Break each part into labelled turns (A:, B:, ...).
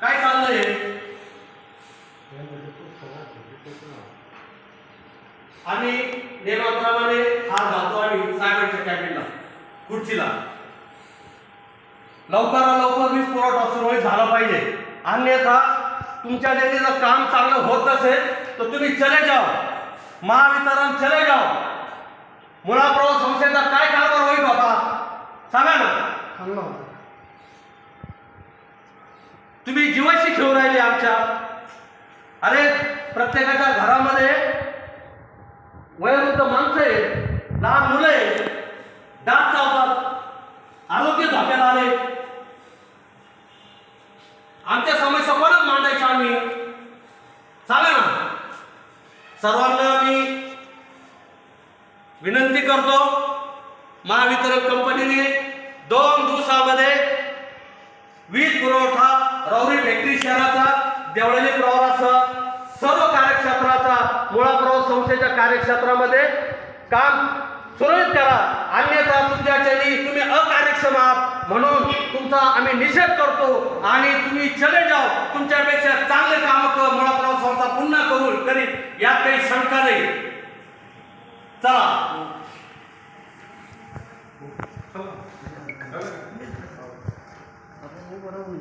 A: काय चाललंय? आम्ही नियमाप्रमाणे हात घालतो आम्ही साहेबांच्या कॅबिनला खुर्चीला. लवकरात लवकर वीज पुरवठा सुरळीत झाला पाहिजे. अन्यथा तुमच्या डेअरीचं काम चांगलं होत नसेल तर तुम्ही चले जाओ. महावितरण चले जाओ. मुळाप्रवास संस्थेचा काय कारभार होईल होता सांगा ना. तुम्ही जीवाशी खेळू राहिले आमच्या. अरे प्रत्येकाच्या घरामध्ये वयोवृद्ध माणसं आहेत लहान मुलं आहेत. दात चावतात आरोग्य धोक्यात आले. आमच्या समस्या कोणाच मांडायच्या आम्ही? चालेल ना. सर्वांना मी विनंती करतो महावितरण कंपनीने दोन दिवसामध्ये वीज पुरवठा राऊरी फॅक्टरी शहराचा देवळाली प्रवारासह सर्व कार्यक्षेत्राचा मुळा प्रवास संस्थेच्या कार्यक्षेत्रामध्ये काम सुरळीत करा. अन्यथा तुमच्याच्यानी तुम्ही अकार्यक्षम आहात. म्हणून तुमचा आम्ही निषेध करतो आणि तुम्ही चले जाओ. तुमच्यापेक्षा चांगले काम मुळा प्रवास संस्था पुन्हा करून करीत यात काही शंका नाही. चला.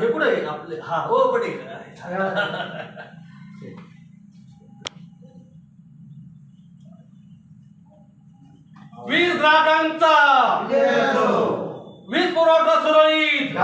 A: हे कुठं आहे? आपले हा हो पटेल वीज ग्राहकांचा
B: वीज पुरवठा सुरळीत?